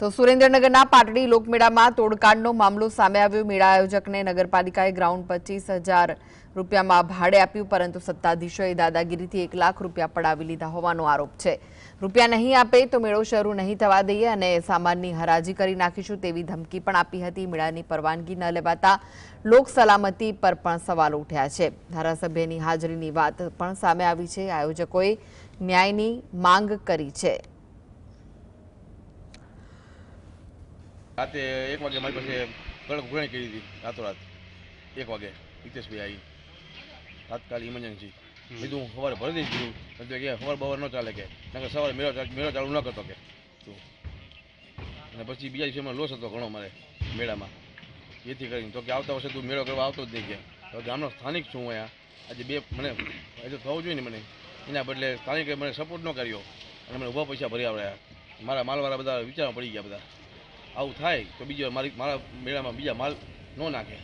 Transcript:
તો સુરેન્દ્રનગરના પાટડી લોકમેળામાં તોડકાંડનો મામલો સામે આવ્યો. મેળા આયોજકને નગરપાલિકાએ ગ્રાઉન્ડ પચીસ હજાર રૂપિયામાં ભાડે આપ્યું, પરંતુ સત્તાધીશોએ દાદાગીરીથી એક લાખ રૂપિયા પડાવી લીધા હોવાનો આરોપ છે. રૂપિયા નહીં આપે તો મેળો શરૂ નહીં થવા દઈએ અને સામાનની હરાજી કરી નાખીશું તેવી ધમકી પણ આપી હતી. મેળાની પરવાનગી ન લેવાતા લોક સલામતી પર પણ સવાલ ઉઠ્યા છે. ધારાસભ્યની હાજરીની વાત પણ સામે આવી છે. આયોજકોએ ન્યાયની માંગ કરી છે. રાતે એક વાગે મારી પાસે કડક ઉઘરાણી કરી હતી રાતોરાત એક વાગે હિતેશભાઈ આવી. તાત્કાલિક ઇમરજન્સી કીધું હું સવારે ભરી દઈશ દીધું કે સવાર બવાર ન ચાલે કે. નકર સવારે મેળો મેળો ચાલુ ન કરતો કે. તું અને પછી બીજા દિવસે લોસ હતો ઘણો મારે મેળામાં. એથી કરીને તો કે આવતા વર્ષે તું મેળો કરવા આવતો જ નહીં કે. તો ગામનો સ્થાનિક છું હું અહીંયા. આજે બે મને હજુ થવું જોઈએ ને મને. એના બદલે સ્થાનિકે મને સપોર્ટ ન કર્યો. અને મને ઊભા પૈસા ભરી આવ્યા મારા માલવાળા બધા વિચારમાં પડી ગયા બધા. આવું થાય તો બીજો મારી મારા મેળામાં બીજા માલ ન નાખે.